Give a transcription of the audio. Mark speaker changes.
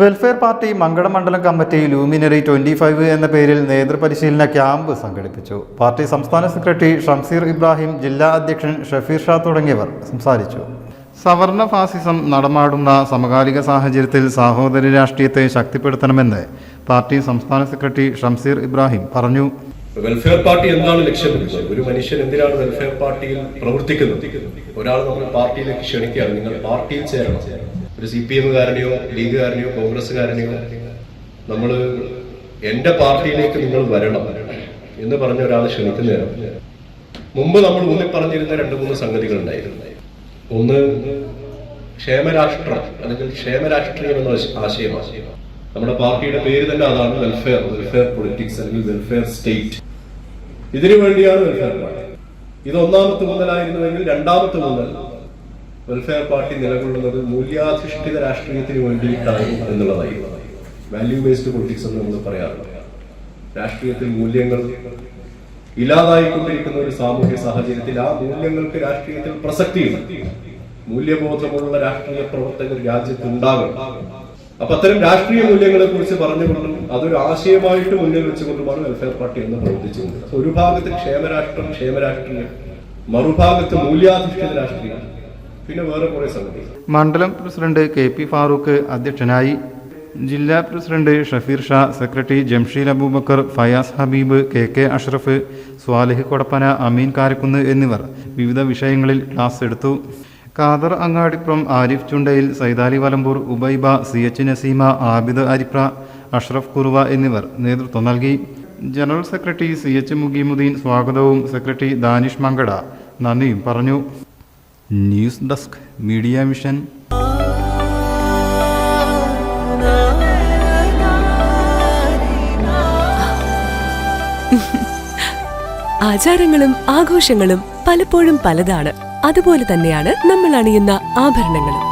Speaker 1: Welfare party Mankada മണ്ഡലം committee luminary twenty five എന്ന പേരിൽ നേതൃപരിശീലന ക്യാമ്പ് സംഘടിപ്പിച്ചു. പാർട്ടി സംസ്ഥാന സെക്രട്ടറി ഷംസീർ ഇബ്രാഹിം ജില്ലാ അധ്യക്ഷൻ ഷഫീർ ഷാ തുടങ്ങിയവർ സംസാരിച്ചു. സവർണ ഫാസിസം നടമാടുന്ന സമകാലിക സാഹചര്യത്തിൽ സഹോദര രാഷ്ട്രീയത്തെ ശക്തിപ്പെടുത്തണമെന്ന് പാർട്ടി സംസ്ഥാന സെക്രട്ടറി ഷംസീർ ഇബ്രാഹിം പറഞ്ഞു.
Speaker 2: വെൽഫെയർ പാർട്ടി എന്താണ് ലക്ഷ്യമിടുന്നത് ഒരു മനുഷ്യൻ എന്തിനാണ് വെൽഫെയർ പാർട്ടിയിൽ പ്രവർത്തിക്കുന്നത്? ഒരാൾ നമ്മൾ പാർട്ടിയിലേക്ക് ക്ഷണിക്കുകയാണ്. നിങ്ങൾ പാർട്ടിയിൽ ചേരണം. ഒരു സി പി എമ്മുകാരനെയോ ലീഗുകാരനെയോ കോൺഗ്രസ്സുകാരനെയോ നമ്മൾ എന്റെ പാർട്ടിയിലേക്ക് നിങ്ങൾ വരണം എന്ന് പറഞ്ഞ ഒരാൾ ക്ഷണിക്കുന്നേരം മുമ്പ് നമ്മൾ ഊന്നി പറഞ്ഞിരുന്ന രണ്ട് മൂന്ന് സംഗതികൾ ഉണ്ടായിരുന്നു. ഒന്ന് ക്ഷേമരാഷ്ട്രം അല്ലെങ്കിൽ ക്ഷേമരാഷ്ട്രീയം എന്ന ആശയമാണ്. നമ്മുടെ പാർട്ടിയുടെ പേര് തന്നെ അതാണ് വെൽഫെയർ വെൽഫെയർ പൊളിറ്റിക്സ് അല്ലെങ്കിൽ വെൽഫെയർ സ്റ്റേറ്റ് ഇതിനു വേണ്ടിയാണ് വെൽഫെയർ പാർട്ടി. ഇത് ഒന്നാമത്തെ മുതലായിരുന്നുവെങ്കിൽ രണ്ടാമത്തെ മുതൽ വെൽഫെയർ പാർട്ടി നിലകൊള്ളുന്നത് മൂല്യാധിഷ്ഠിത രാഷ്ട്രീയത്തിന് വേണ്ടിയിട്ടാണ് എന്നുള്ളതായി വാല്യൂ ബേസ്ഡ് പൊളിറ്റിക്സ് എന്ന് നമ്മൾ പറയാറുണ്ട്. രാഷ്ട്രീയത്തിൽ മൂല്യങ്ങൾ ഇല്ലാതായിക്കൊണ്ടിരിക്കുന്ന ഒരു സാമൂഹ്യ സാഹചര്യത്തിൽ ആ മൂല്യങ്ങൾക്ക് രാഷ്ട്രീയത്തിൽ പ്രസക്തിയുണ്ട് മൂല്യബോധമുള്ള രാഷ്ട്രീയ പ്രവർത്തകർ രാജ്യത്ത് അപ്പൊ അത്തരം രാഷ്ട്രീയ മൂല്യങ്ങളെ കുറിച്ച് പറഞ്ഞുകൊണ്ടും അതൊരു ആശയമായിട്ട് മുന്നിൽ വെച്ചുകൊണ്ടുമാണ് വെൽഫെയർ പാർട്ടി എന്ന് പ്രവർത്തിച്ചുകൊണ്ട് ഒരു ഭാഗത്ത് ക്ഷേമരാഷ്ട്രം ക്ഷേമരാഷ്ട്രീയം മറുഭാഗത്ത് മൂല്യാധിഷ്ഠിത രാഷ്ട്രീയം പിന്നെ വേറെ കുറെ സംഗതികൾ
Speaker 1: മണ്ഡലം പ്രസിഡന്റ് കെ പി ഫാറൂഖ് അധ്യക്ഷനായി. ജില്ലാ president Shafeer Shah secretary Jamsheel Abubakar Fayas Habeeb K K Ashraf Swalih Kodappana Ameen Karakunnu എന്നിവർ വിവിധ വിഷയങ്ങളിൽ ക്ലാസ് എടുത്തു. കാദർ അങ്ങാടിപ്പുറം ആരിഫ് ചുണ്ടയിൽ സൈതാലി വലമ്പൂർ ഉബൈബ സി എച്ച് നസീമ ആബിദ് അരിപ്ര അഷ്റഫ് കുറുവ എന്നിവർ നേതൃത്വം നൽകി. General secretary C H Mugeemuddeen സ്വാഗതവും സെക്രട്ടറി ദാനിഷ് മങ്കട നന്ദിയും പറഞ്ഞു. News desk media mission.
Speaker 3: ആചാരങ്ങളും ആഘോഷങ്ങളും പലപ്പോഴും പലതാണ്. അതുപോലെ തന്നെയാണ് നമ്മൾ അണിയുന്ന ആഭരണങ്ങളും.